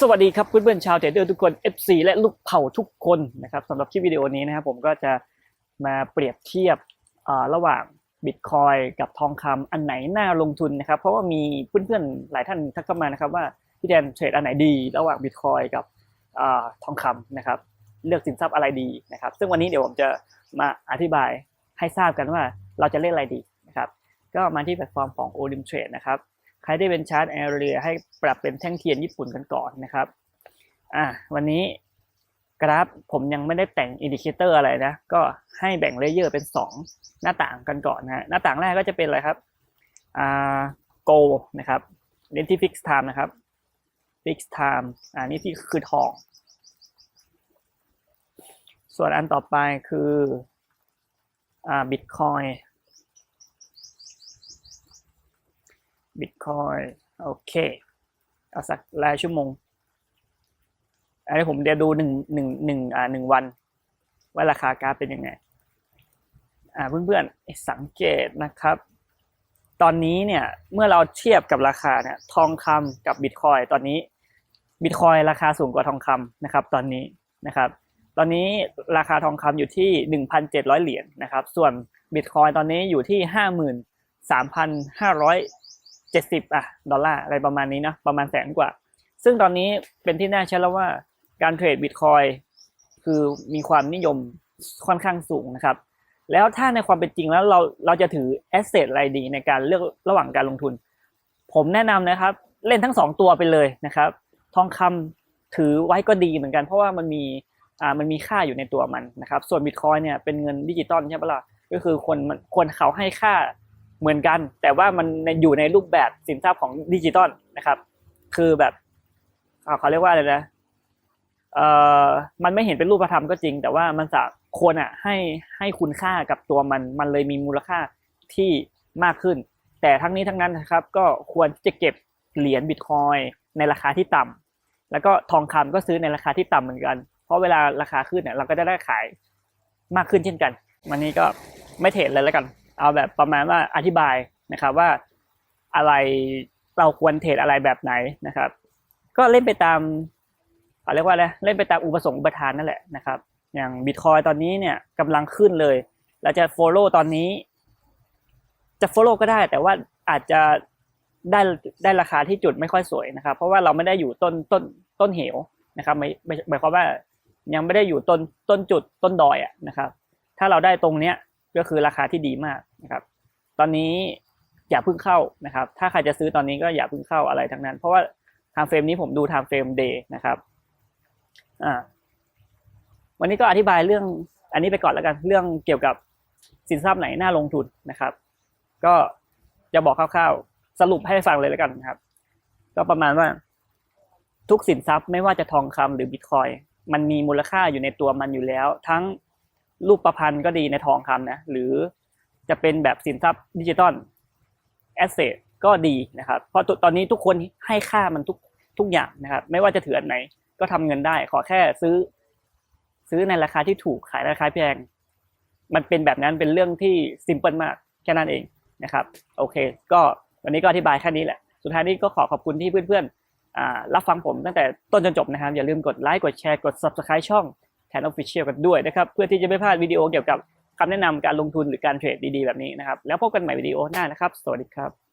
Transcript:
สวัสดีครับเพื่อนๆชาวเทรดเดอร์ทุกคน FC และลูกเผ่าทุกคนนะครับสำหรับคลิปวิดีโอนี้นะครับผมก็จะมาเปรียบเทียบระหว่างบิตคอยกับทองคำอันไหนน่าลงทุนนะครับ เพราะว่ามีเพื่อนๆหลายท่านทักเข้ามานะครับว่าพี่แดนเทรดอันไหนดี ระหว่างบิตคอยกับอทองคำนะครับ เลือกสินทรัพย์อะไรดีนะครับ ซึ่งวันนี้เดี๋ยวผมจะมาอธิบายให้ทราบกันว่าเราจะเล่นอะไรดีนะครับก็มาที่แพลตฟอร์มของ o l i m Trade นะครับ ใครได้เป็นชาร์ตแอเรียให้ปรับเป็นแท่งเทียนญี่ปุ่นกันก่อนนะครับอะวันนี้กราฟผมยังไม่ได้แต่งอินดิเคเตอร์อะไรนะ ก็ให้แบ่งเลเยอร์เป็น 2 หน้าต่างกันก่อนนะฮะหน้าต่างแรกก็จะเป็นอะไรครับอ่า go นะครับเน้นที่ fix time นะครับ fix time อ่านี่ที่คือทอง ส่วนอันต่อไปคืออ่าบิตคอย บิตคอยโอเค เอาสักรายชั่วโมง อันนี้ผมเดี๋ยวดูหนึ่งหนึ่งหนึ่งอ่าหนึ่งวัน ว่าราคากราฟเป็นยังไง อ่าเพื่อนๆสังเกตนะครับ ตอนนี้เนี่ยเมื่อเราเทียบกับราคาเนี่ยทองคำกับบิตคอยตอนนี้บิตคอยราคาสูงกว่าทองคำนะครับ ตอนนี้นะครับ ตอนนี้ราคาทองคำอยู่ที่ 1,700 เหรียญนะครับ ส่วนบิตคอยตอนนี้อยู่ที่ 53,500 เจ็ดสิบอะดอลลาร์อะไรประมาณนี้เนาะประมาณแสนกว่า ซึ่งตอนนี้เป็นที่น่าเชื่อแล้วว่าการเทรดบิตคอยคือมีความนิยมค่อนข้างสูงนะครับ แล้วถ้าในความเป็นจริงแล้วเราเราจะถือแอสเซทอะไรดีในการเลือกระหว่างการลงทุน ผมแนะนำนะครับ เล่นทั้งสองตัวไปเลยนะครับ ทองคำถือไว้ก็ดีเหมือนกัน เพราะว่ามันมีอ่ามันมีค่าอยู่ในตัวมันนะครับ ส่วนบิตคอยเนี่ยเป็นเงินดิจิตอลใช่ปะล่ะก็คือคนมันคนเขาให้ค่า เหมือนกัน แต่ว่ามันอยู่ในรูปแบบสินทรัพย์ของดิจิตอลนะครับ คือแบบเขาเรียกว่าอะไรนะเอ่อมันไม่เห็นเป็นรูปธรรมก็จริง แต่ว่ามันสาคนอะให้ให้คุณค่ากับตัวมันมันเลยมีมูลค่าที่มากขึ้น แต่ทั้งนี้ทั้งนั้นนะครับ ก็ควรที่จะเก็บเหรียญบิตคอยในราคาที่ต่ำแล้วก็ทองคำก็ซื้อในราคาที่ต่ำเหมือนกัน เพราะเวลาราคาขึ้นเนี่ยเราก็จะได้ขายมากขึ้นเช่นกัน วันนี้ก็ไม่เทรดเลยแล้วกัน เอาแบบประมาณว่าอธิบายนะครับว่าอะไรเราควรเทรดอะไรแบบไหนนะครับ ก็เล่นไปตามเขาเรียกว่าอะไรเล่นไปตามอุปสงค์อุปทานนั่นแหละนะครับ อย่างบิตคอยตอนนี้เนี่ยกำลังขึ้นเลยเราจะ follow ตอนนี้ จะ follow ก็ได้ แต่ว่าอาจจะได้ได้ราคาที่จุดไม่ค่อยสวยนะครับ เพราะว่าเราไม่ได้อยู่ต้นต้นต้นเหวนะครับไม่ไม่หมายความว่ายังไม่ได้อยู่ต้นต้นจุดต้นดอยอะนะครับ ถ้าเราได้ตรงเนี้ย ก็คือราคาที่ดีมากนะครับ ตอนนี้อย่าเพิ่งเข้านะครับ ถ้าใครจะซื้อตอนนี้ก็อย่าเพิ่งเข้าอะไรทั้งนั้น เพราะว่าทางเฟรมนี้ผมดูทางเฟรมเดย์นะครับอ่าวันนี้ก็อธิบายเรื่องอันนี้ไปก่อนแล้วกันเรื่องเกี่ยวกับสินทรัพย์ไหนน่าลงทุนนะครับ ก็จะบอกคร่าวๆ สรุปให้ฟังเลยแล้วกันนะครับ ก็ประมาณว่าทุกสินทรัพย์ไม่ว่าจะทองคำหรือบิตคอยมันมีมูลค่าอยู่ในตัวมันอยู่แล้ว ทั้ง รูปประพันธ์ก็ดีในทองคำนะหรือจะเป็นแบบสินทรัพย์ดิจิตอลแอสเซทก็ดีนะครับ เพราะตอนนี้ทุกคนให้ค่ามันทุกทุกอย่างนะครับ ไม่ว่าจะถืออันไหนก็ทำเงินได้ ขอแค่ซื้อ ซื้อในราคาที่ถูกขายในราคาแพงมันเป็นแบบนั้นเป็นเรื่องที่ซิมเพิลมากแค่นั้นเองนะครับ โอเค ก็วันนี้ก็อธิบายแค่นี้แหละ สุดท้ายนี้ก็ขอขอบคุณที่เพื่อนๆรับฟังผมตั้งแต่ต้นจนจบนะครับ อย่าลืมกดไลค์กดแชร์กด subscribe ช่อง แทนออฟฟิเชียลกันด้วยนะครับ เพื่อที่จะไม่พลาดวิดีโอเกี่ยวกับคำแนะนำการลงทุนหรือการเทรดดีๆแบบนี้นะครับ แล้วพบกันใหม่วิดีโอหน้านะครับ สวัสดีครับ